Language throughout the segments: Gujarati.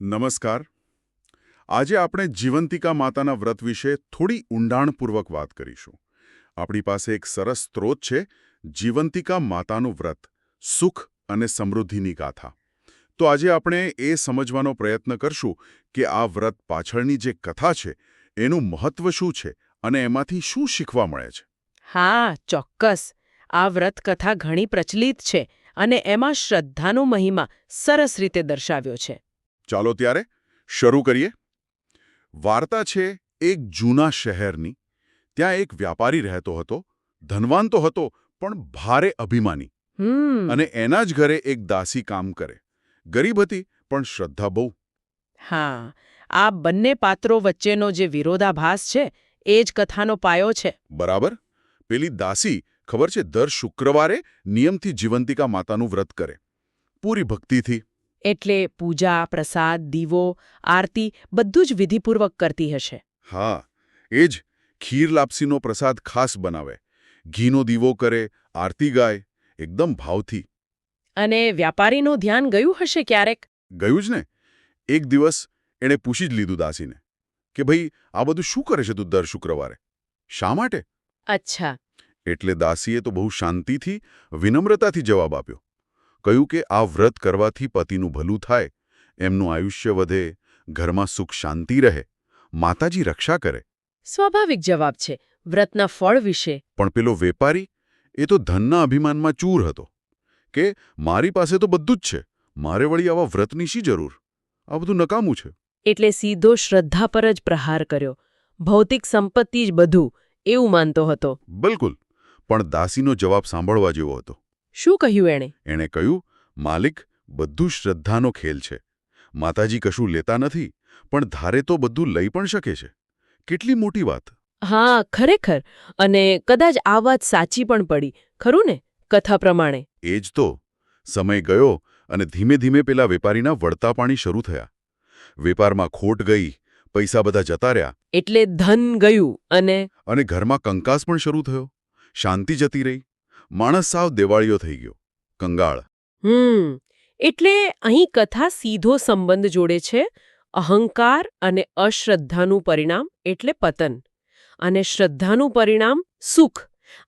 નમસ્કાર. આજે આપણે જીવંતિકા માતાના વ્રત વિશે થોડી ઊંડાણપૂર્વક વાત કરીશું. આપણી પાસે એક સરસ સ્ત્રોત છે, જીવંતિકા માતાનું વ્રત, સુખ અને સમૃદ્ધિની ગાથા. તો આજે આપણે એ સમજવાનો પ્રયત્ન કરશું કે આ વ્રત પાછળની જે કથા છે, એનું મહત્વ શું છે અને એમાંથી શું શીખવા મળે છે? હા, ચોક્કસ. આ વ્રત કથા ઘણી પ્રચલિત છે અને એમાં શ્રદ્ધાનો મહિમા સરસ રીતે દર્શાવ્યો છે. ચાલો ત્યારે શરૂ કરીએ. વાર્તા છે એક જૂના શહેરની. ત્યાં એક વ્યાપારી રહેતો હતો ધનવાન તો હતો પણ ભારે અભિમાની. હમ. અને એના જ ઘરે એક દાસી કામ કરે. ગરીબ હતી પણ શ્રદ્ધા બહુ. હા આ બંને પાત્રો વચ્ચેનો જે વિરોધાભાસ છે એ જ કથાનો પાયો છે. બરાબર? પેલી દાસી ખબર છે દર શુક્રવારે નિયમથી જીવંતિકા માતાનું વ્રત કરે. પૂરી ભક્તિથી. એટલે પૂજા પ્રસાદ દીવો આરતી બધું જ વિધિપૂર્વક કરતી હશે. હા એ જ. ખીર લાપસીનો પ્રસાદ ખાસ બનાવે. ઘીનો દીવો કરે આરતી ગાય એકદમ ભાવથી. અને વ્યાપારીનું ધ્યાન ગયું હશે ક્યારેક? ગયું જ ને. એક દિવસ એણે પૂછી જ લીધું દાસીને કે ભાઈ આ બધું શું કરે છે તું દર શુક્રવારે? શા માટે? અચ્છા. એટલે દાસીએ તો બહુ શાંતિથી વિનમ્રતાથી જવાબ આપ્યો. કહ્યું કે આ વ્રત કરવાથી પતિનું ભલું થાય એમનું આયુષ્ય વધે ઘરમાં સુખ શાંતિ રહે માતાજી રક્ષા કરે. સ્વાભાવિક જવાબ છે વ્રતના ફળ વિશે. પણ પેલો વેપારી એ તો ધનના અભિમાનમાં ચૂર હતો. કે મારી પાસે તો બધું જ છે મારે વળી આવા વ્રતની શી જરૂર? આ બધું નકામું છે. એટલે સીધો શ્રદ્ધા પર જ પ્રહાર કર્યો. ભૌતિક સંપત્તિ જ બધું એવું માનતો હતો. બિલકુલ પણ દાસીનો જવાબ સાંભળવા જેવો હતો. શું કહ્યું એણે? એણે કહ્યું માલિક બધું શ્રદ્ધાનો ખેલ છે. માતાજી કશું લેતા નથી પણ ધારે તો બધું લઈ પણ શકે છે. કેટલી મોટી વાત. હા ખરેખર. અને કદાચ આ વાત સાચી પણ પડી ખરું ને કથા પ્રમાણે? એ જ તો. સમય ગયો અને ધીમે ધીમે પેલા વેપારીના વળતા પાણી શરૂ થયા. વેપારમાં ખોટ ગઈ પૈસા બધા જતા રહ્યા. એટલે ધન ગયું અને? અને ઘરમાં કંકાસ પણ શરૂ થયો. શાંતિ જતી રહી. માણસ સાવ દેવાળીઓ થઈ ગયો કંગાળ. હમ એટલે અહીં કથા સીધો સંબંધ જોડે છે અહંકાર અને અશ્રદ્ધાનું પરિણામ એટલે પતન. અને શ્રદ્ધાનું પરિણામ સુખ.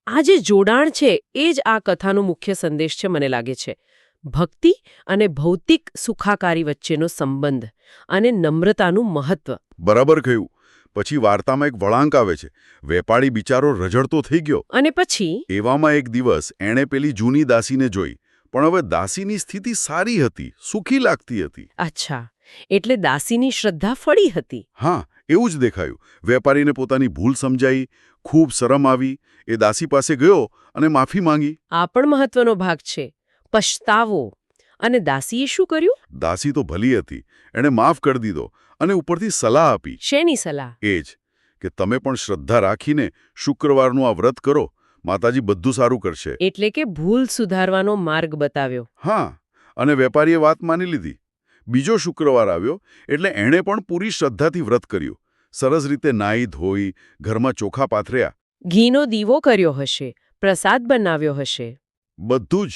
આ જે જોડાણ છે એ જ આ કથાનો મુખ્ય સંદેશ છે મને લાગે છે. ભક્તિ અને ભૌતિક સુખાકારી વચ્ચેનો સંબંધ અને નમ્રતાનું મહત્વ. બરાબર કહ્યું. પછી વાર્તામાં એક વળાંક આવે છે વેપારી બિચારો રજડતો થઈ ગયો. અને પછી? એવામાં એક દિવસ એણે પેલી જૂની દાસીને જોઈ પણ હવે દાસીની સ્થિતિ સારી હતી સુખી લાગતી હતી. અચ્છા એટલે દાસીની શ્રદ્ધા ફળી હતી. હા એવું જ દેખાયું. વેપારીને પોતાની ભૂલ સમજાઈ ખૂબ શરમ આવી એ દાસી પાસે ગયો અને માફી માંગી. આ પણ મહત્વનો ભાગ છે. પછતાવો. અને દાસીએ શું કર્યું? દાસી તો ભલી હતી. એણે માફ કરી દીધો અને ઉપરથી સલાહ આપી. શેની સલાહ? એ જ કે તમે પણ શ્રદ્ધા રાખીને શુક્રવારનું આ વ્રત કરો. માતાજી બધું સારું કરશે. એટલે કે ભૂલ સુધારવાનો માર્ગ બતાવ્યો. હા અને વેપારીએ વાત માની લીધી. બીજો શુક્રવાર આવ્યો એટલે એણે પણ પૂરી શ્રદ્ધાથી વ્રત કર્યું. સરસ રીતે નાઈ ધોઈ ઘરમાં ચોખા પાથર્યા. ઘીનો દીવો કર્યો હશે પ્રસાદ બનાવ્યો હશે. બધું જ.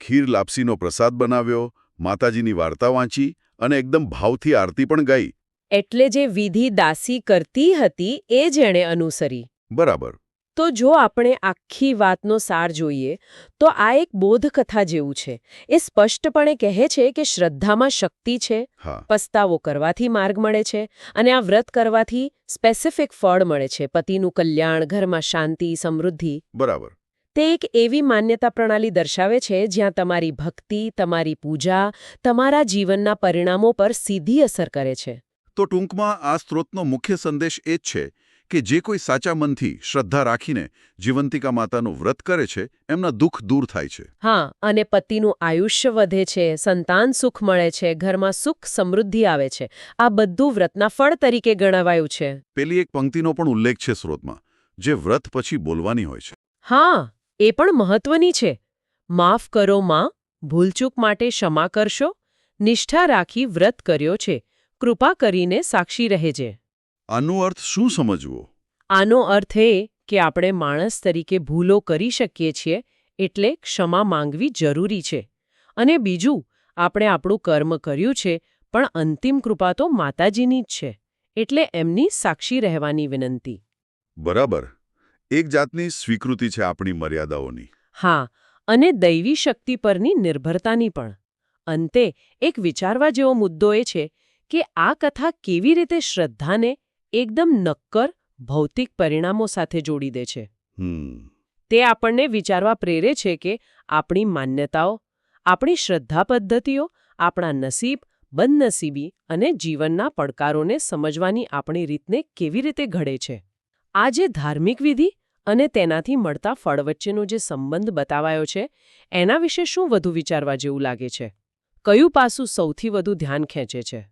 ખીર લાપસીનો પ્રસાદ બનાવ્યો માતાજીની વાર્તા વાંચી અને એકદમ ભાવથી આરતી પણ ગાઈ. એટલે જે વિધિ દાસી કરતી હતી એ જ એણે અનુસરી. બરાબર. તો જો આપણે આખી વાતનો સાર જોઈએ તો આ એક બોધકથા જેવું છે. એ સ્પષ્ટપણે કહે છે કે શ્રદ્ધામાં શક્તિ છે પસ્તાવો કરવાથી માર્ગ મળે છે અને આ વ્રત કરવાથી સ્પેસિફિક ફળ મળે છે. પતિનું કલ્યાણ ઘરમાં શાંતિ સમૃદ્ધિ. બરાબર. તે એક એવી માન્યતા પ્રણાલી દર્શાવે છે જ્યાં તમારી ભક્તિ તમારી પૂજા તમારા જીવનના પરિણામો પર સીધી અસર કરે છે. તો ટૂંકમાં આ સ્ત્રોતનો મુખ્ય સંદેશ એ જ છે કે જે કોઈ સાચા મનથી શ્રદ્ધા રાખીને જીવંતિકા માતાનું વ્રત કરે છે એમના દુઃખ દૂર થાય છે. હા અને પતિનું આયુષ્ય વધે છે સંતાન સુખ મળે છે ઘરમાં સુખ સમૃદ્ધિ આવે છે. આ બધું વ્રતના ફળ તરીકે ગણાવાયું છે. પેલી એક પંક્તિનો પણ ઉલ્લેખ છે સ્ત્રોતમાં જે વ્રત પછી બોલવાની હોય છે. હા એ પણ મહત્વની છે. માફ કરો માં ભૂલચૂક માટે ક્ષમા કરશો નિષ્ઠા રાખી વ્રત કર્યો છે કૃપા કરીને સાક્ષી રહેજે. આનો અર્થ શું સમજવો? આનો અર્થ એ કે આપણે માણસ તરીકે ભૂલો કરી શકીએ છીએ એટલે ક્ષમા માંગવી જરૂરી છે. અને બીજું આપણે આપણું કર્મ કર્યું છે પણ અંતિમ કૃપા તો માતાજીની જ છે એટલે એમની સાક્ષી રહેવાની વિનંતી. બરાબર. એક જાતની સ્વીકૃતિ છે આપણી મર્યાદાઓની. હા અને દૈવી શક્તિ પરની નિર્ભરતાની પણ. અંતે એક વિચારવા જેવો મુદ્દો એ છે કે આ કથા કેવી રીતે શ્રદ્ધાને એકદમ નક્કર ભૌતિક પરિણામો સાથે જોડી દે છે. તે આપણને વિચારવા પ્રેરે છે કે આપણી માન્યતાઓ આપણી શ્રદ્ધા પદ્ધતિઓ આપણા નસીબ બદનસીબી અને જીવનના પડકારોને સમજવાની આપણી રીતને કેવી રીતે ઘડે છે. આ જે ધાર્મિક વિધિ અને તેનાથી મળતા ફળ વચ્ચેનો જે સંબંધ બતાવાયો છે, એના વિશે શું વધુ વિચારવા જેવું લાગે છે? કયું પાસું સૌથી વધુ ધ્યાન ખેંચે છે?